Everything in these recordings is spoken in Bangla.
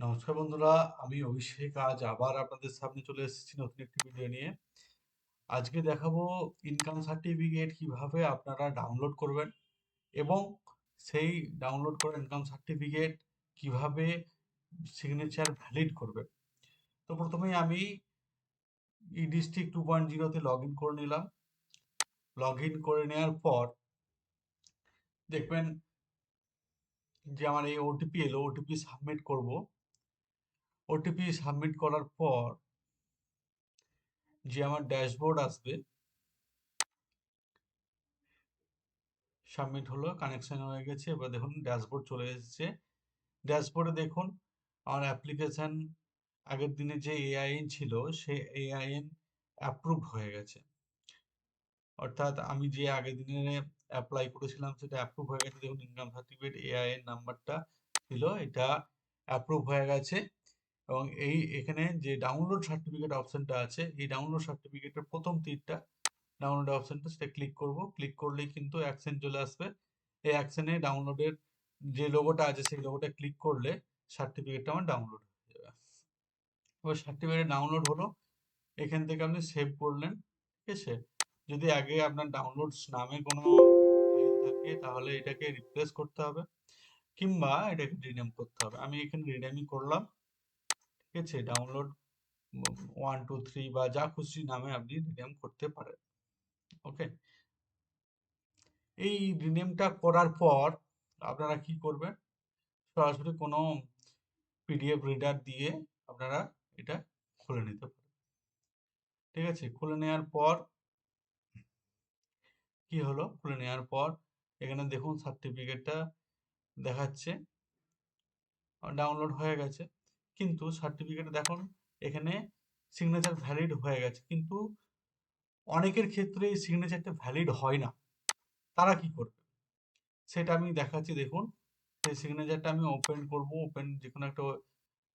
নমস্কার বন্ধুরা, আমি অভিষেক, আজ আবার আপনাদের সামনে চলে এসেছি নতুন একটি ভিডিও নিয়ে। আজকে দেখাবো ইনকাম সার্টিফিকেট কীভাবে আপনারা ডাউনলোড করবেন এবং সেই ডাউনলোড করা ইনকাম সার্টিফিকেট কীভাবে সিগনেচার ভ্যালিড করবেন। তো প্রথমেই আমি ই ডিস্ট্রিক্ট টু পয়েন্ট জিরোতে লগ ইন করে নিলাম। লগ ইন করে নেওয়ার পর দেখবেন যে আমার এই ওটিপি এলো ওটিপি সাবমিট করব। ওটিপি সাবমিট করার পর যে আমার ড্যাশবোর্ড আসবে সাবমিট হলো কানেকশন হয়ে গেছে। এবার দেখুন ড্যাশবোর্ড চলে এসেছে। ড্যাশবোর্ডে দেখুন, আমার অ্যাপ্লিকেশান আগের দিনে যে এআইএন ছিল, সে এআইএন অ্যাপ্রুভ হয়ে গেছে। অর্থাৎ আমি যে আগের দিনে অ্যাপ্লাই করেছিলাম, সেটা অ্যাপ্রুভ হয়ে গেছে। দেখুন ইনকাম সার্টিফিকেট এআইএন নাম্বারটা ছিল, এটা অ্যাপ্রুভ হয়ে গেছে। এবং এই এখানে যে ডাউনলোড সার্টিফিকেট অপশনটা আছে, এই ডাউনলোড সার্টিফিকেটের প্রথম তীরটা ডাউনলোড অপশনটা সেটা ক্লিক করব। ক্লিক করলেই কিন্তু অ্যাকশন চলে আসবে। এই অ্যাকশনে ডাউনলোডের যে লোগোটা আছে, সেই লোগোটা ক্লিক করলে সার্টিফিকেটটা আমার ডাউনলোড হয়ে যাবে। এবার সার্টিফিকেট ডাউনলোড হলো, এখান থেকে আপনি সেভ করলেন ঠিক আছে যদি আগে আপনার ডাউনলোডস নামে কোনো ফাইল থাকে, তাহলে এটাকে রিপ্লেস করতে হবে, কিংবা এটাকে রিনেম করতে হবে। আমি এখানে রিনেমই করলাম। ঠিক আছে ডাউনলোড ওয়ান টু থ্রি বা যা খুশি নামে আপনি রিনেম করতে পারেন ওকে এই রিনেমটা করার পর আপনারা কি করবেন? সরাসরি কোনো পিডিএফ রিডার দিয়ে আপনারা এটা খুলে নিতে পারেন, ঠিক আছে? খুলে নেওয়ার পর কি হলো? খুলে নেওয়ার পর এখানে দেখুন সার্টিফিকেটটা দেখাচ্ছে ডাউনলোড হয়ে গেছে। কিন্তু সার্টিফিকেটে দেখুন, এখানে সিগনেচার ভ্যালিড হয়ে গেছে। কিন্তু অনেকের ক্ষেত্রে এই সিগনেচারটা ভ্যালিড হয় না। তারা কি করবে? সেটা আমি দেখাচ্ছি, দেখুন। সেই সিগনেচারটা আমি ওপেন করব ওপেন যে কোনো একটা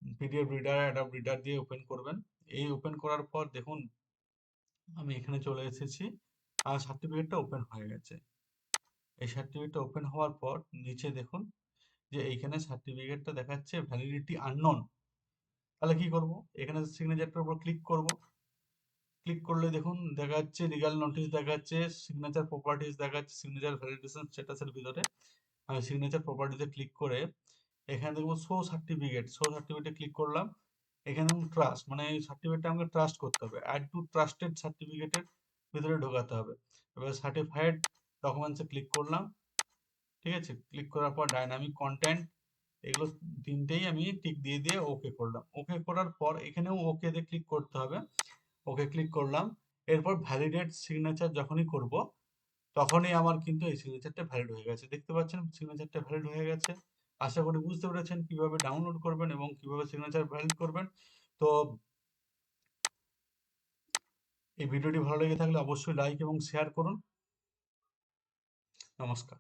P D F reader Adobe reader দিয়ে ওপেন করবেন। এই ওপেন করার পর দেখুন, আমি এখানে চলে এসেছি। আর সার্টিফিকেটটা ওপেন হয়ে গেছে। এই সার্টিফিকেটটা ওপেন হওয়ার পর নিচে দেখুন, যে এইখানে সার্টিফিকেটটা দেখাচ্ছে ভ্যালিডিটি আননোন তাহলে কি করব? এখানে সিগনেচারটার উপর ক্লিক করব। ক্লিক করলে দেখুন, দেখা যাচ্ছে লিগাল নোটিশ দেখা যাচ্ছে সিগনেচার প্রপার্টিজ দেখাচ্ছে সিগনেচার ভ্যালিডেশন স্ট্যাটাসের ভিতরে আমি সিগনেচার প্রপার্টিজে ক্লিক করে এখানে দেখব শো সার্টিফিকেট শো সার্টিফিকেটে ক্লিক করলাম। এখানে ট্রাস্ট মানে সার্টিফিকেটটা আমাকে ট্রাস্ট করতে হবে। অ্যাড টু ট্রাস্টেড সার্টিফিকেটের ভিতরে ঢোকাতে হবে। এবার সার্টিফাইড ডকুমেন্টসে ক্লিক করলাম। ঠিক আছে? ক্লিক করার পর ডাইনামিক কন্টেন্ট এগুলো তিনটেই আমি টিক দিয়ে দিয়ে ওকে করলাম। ওকে করার পর এখানেও ওকে দিয়ে ক্লিক করতে হবে। ওকে ক্লিক করলাম। এরপর ভ্যালিডেট সিগনেচার যখনই করব, তখনই আমার কিন্তু এই সিগনেচারটা ভ্যালিড হয়ে গেছে। দেখতে পাচ্ছেন সিগনেচারটা ভ্যালিড হয়ে গেছে। আশা করি বুঝতে পেরেছেন কীভাবে ডাউনলোড করবেন এবং কীভাবে সিগনেচার ভ্যালিড করবেন। তো এই ভিডিওটি ভালো লেগে থাকলে অবশ্যই লাইক এবং শেয়ার করুন। নমস্কার।